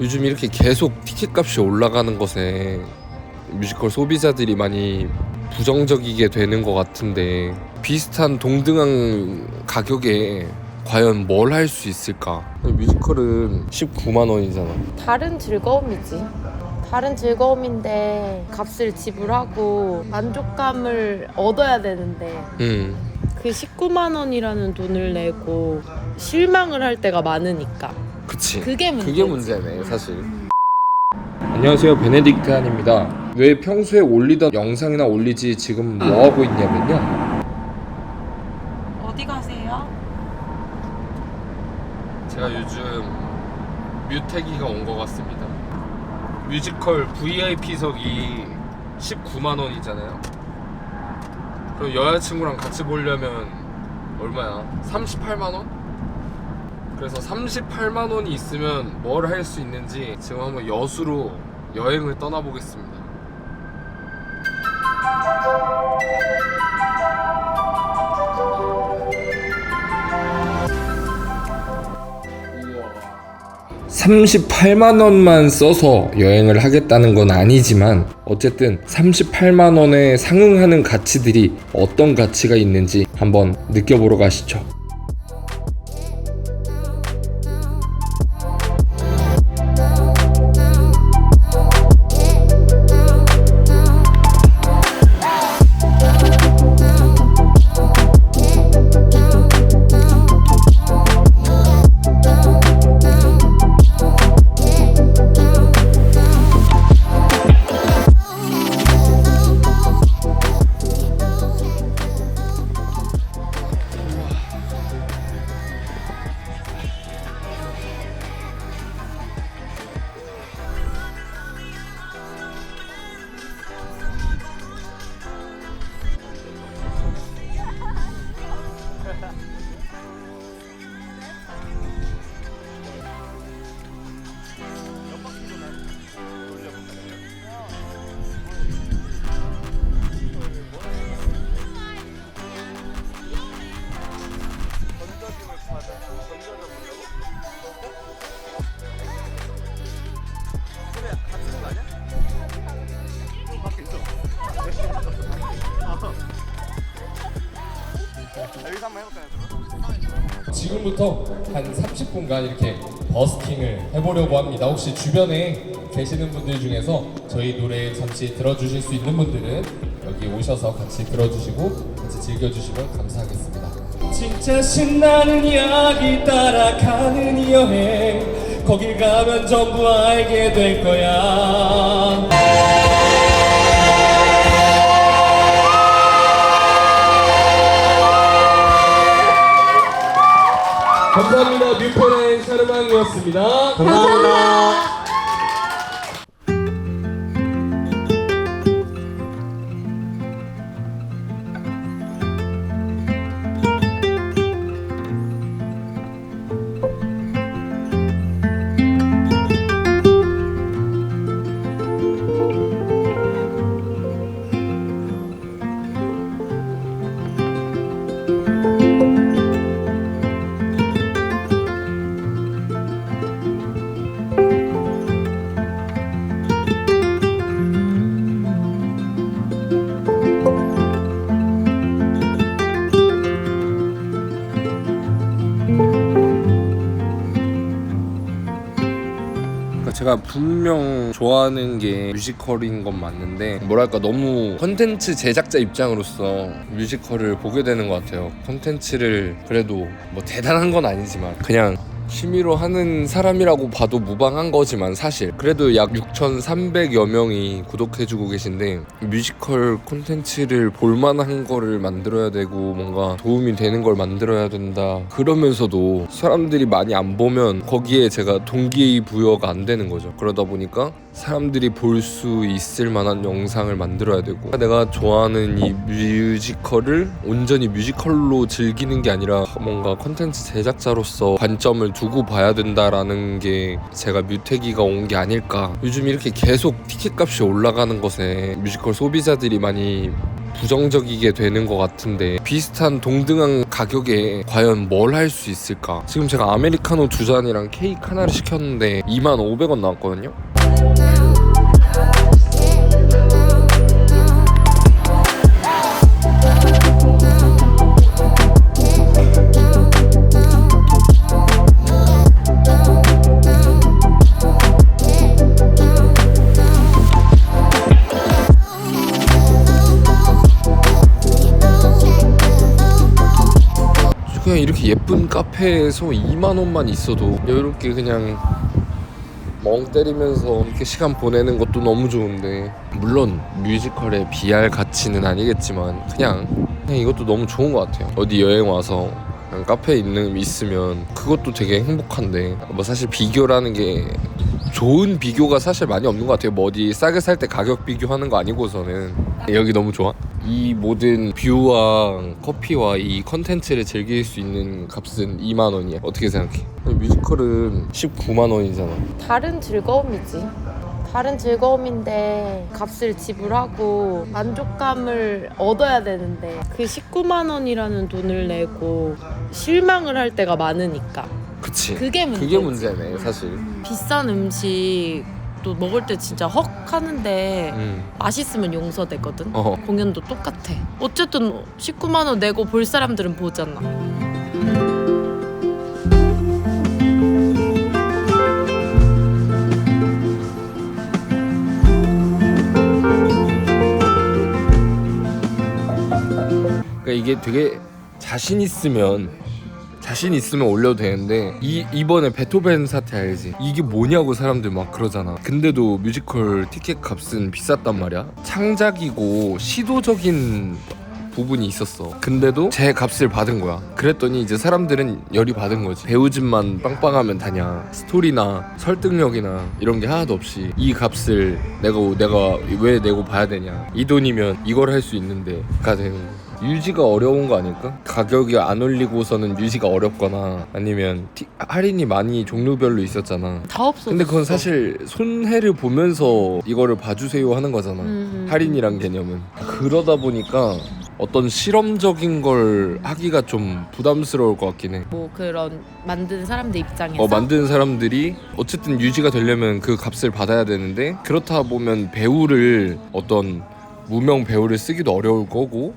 요즘 이렇게 계속 티켓값이 올라가는 것에 뮤지컬 소비자들이 많이 부정적이게 되는 것 같은데 비슷한 동등한 가격에 과연 뭘 할 수 있을까? 뮤지컬은 19만 원이잖아. 다른 즐거움이지. 다른 즐거움인데 값을 지불하고 만족감을 얻어야 되는데 음. 그 19만 원이라는 돈을 내고 실망을 할 때가 많으니까 그치. 그게 문제. 그게 문제네, 사실. 안녕하세요, 베네딕트 한입니다. 왜 평소에 올리던 영상이나 올리지 지금 뭐 하고 있냐면요. 어디 가세요? 제가 요즘 뮤태기가 온 것 같습니다. 뮤지컬 VIP석이 19만 원이잖아요. 그럼 여자친구랑 같이 보려면 얼마야? 38만 원? 그래서 38만 원이 있으면 뭘 할 수 있는지 지금 한번 여수로 여행을 떠나보겠습니다. 우와. 38만 원만 써서 여행을 하겠다는 건 아니지만 어쨌든 38만 원에 상응하는 가치들이 어떤 가치가 있는지 한번 느껴보러 가시죠. 지금부터 한 30분간 이렇게 버스킹을 해보려고 합니다. 혹시 주변에 계시는 분들 중에서 저희 노래 잠시 들어주실 수 있는 분들은 여기 오셔서 같이 들어주시고 같이 즐겨주시면 감사하겠습니다. 진짜 신나는 이야기 따라가는 여행 거길 가면 전부 알게 될 거야. 감사합니다. 뉴페의 샤르망이었습니다. 감사합니다. 제가 분명 좋아하는 게 뮤지컬인 건 맞는데 뭐랄까 너무 컨텐츠 제작자 입장으로서 뮤지컬을 보게 되는 것 같아요. 컨텐츠를 그래도 뭐 대단한 건 아니지만 그냥 취미로 하는 사람이라고 봐도 무방한 거지만 사실. 그래도 약 6,300여 명이 구독해주고 계신데 뮤지컬 콘텐츠를 볼만한 거를 만들어야 되고 뭔가 도움이 되는 걸 만들어야 된다. 그러면서도 사람들이 많이 안 보면 거기에 제가 동기부여가 안 되는 거죠. 그러다 보니까 사람들이 볼 수 있을 만한 영상을 만들어야 되고 내가 좋아하는 이 뮤지컬을 온전히 뮤지컬로 즐기는 게 아니라 뭔가 컨텐츠 제작자로서 관점을 두고 봐야 된다라는 게 제가 뮤태기가 온 게 아닐까. 요즘 이렇게 계속 티켓값이 올라가는 것에 뮤지컬 소비자들이 많이 부정적이게 되는 것 같은데 비슷한 동등한 가격에 과연 뭘 할 수 있을까? 지금 제가 아메리카노 두 잔이랑 케이크 하나를 시켰는데 25,500원 나왔거든요 이렇게 예쁜 카페에서 2만 원만 있어도 이렇게 그냥 멍 때리면서 이렇게 시간 보내는 것도 너무 좋은데. 물론 뮤지컬에 비할 가치는 아니겠지만 그냥 그냥 이것도 너무 좋은 것 같아요. 어디 여행 와서 카페에 있는 있으면 그것도 되게 행복한데. 뭐 사실 비교라는 게 좋은 비교가 사실 많이 없는 것 같아요. 뭐 어디 싸게 살 때 가격 비교하는 거 아니고서는 여기 너무 좋아. 이 모든 뷰와 커피와 이 컨텐츠를 즐길 수 있는 값은 2만 원이야. 어떻게 생각해? 뮤지컬은 19만 원이잖아. 다른 즐거움이지. 다른 즐거움인데 값을 지불하고 만족감을 얻어야 되는데 그 19만 원이라는 돈을 내고 실망을 할 때가 많으니까 그치. 그게 문제지. 그게 문제네 사실. 비싼 음식 또 먹을 때 진짜 헉 하는데 음. 맛있으면 용서되거든. 어. 공연도 똑같아. 어쨌든 19만 원 내고 볼 사람들은 보잖아. 그러니까 이게 되게 자신 있으면 자신 있으면 올려도 되는데 이 이번에 베토벤 사태 알지? 이게 뭐냐고 사람들 막 그러잖아. 근데도 뮤지컬 티켓 값은 비쌌단 말이야. 창작이고 시도적인 부분이 있었어. 근데도 제 값을 받은 거야. 그랬더니 이제 사람들은 열이 받은 거지. 배우진만 빵빵하면 다냐. 스토리나 설득력이나 이런 게 하나도 없이 이 값을 내가 내가 왜 내고 봐야 되냐. 이 돈이면 이걸 할 수 있는데가 되는 거. 유지가 어려운 거 아닐까? 가격이 안 올리고서는 유지가 어렵거나 아니면 티- 할인이 많이 종류별로 있었잖아. 다 없어. 근데 그건 사실 손해를 보면서 이거를 봐주세요 하는 거잖아. 음. 할인이란 개념은 그러다 보니까 어떤 실험적인 걸 하기가 좀 부담스러울 것 같긴 해. 뭐 그런 만든 사람들 입장에서 어, 만드는 사람들이 어쨌든 유지가 되려면 그 값을 받아야 되는데 그렇다 보면 배우를 어떤 무명 배우를 쓰기도 어려울 거고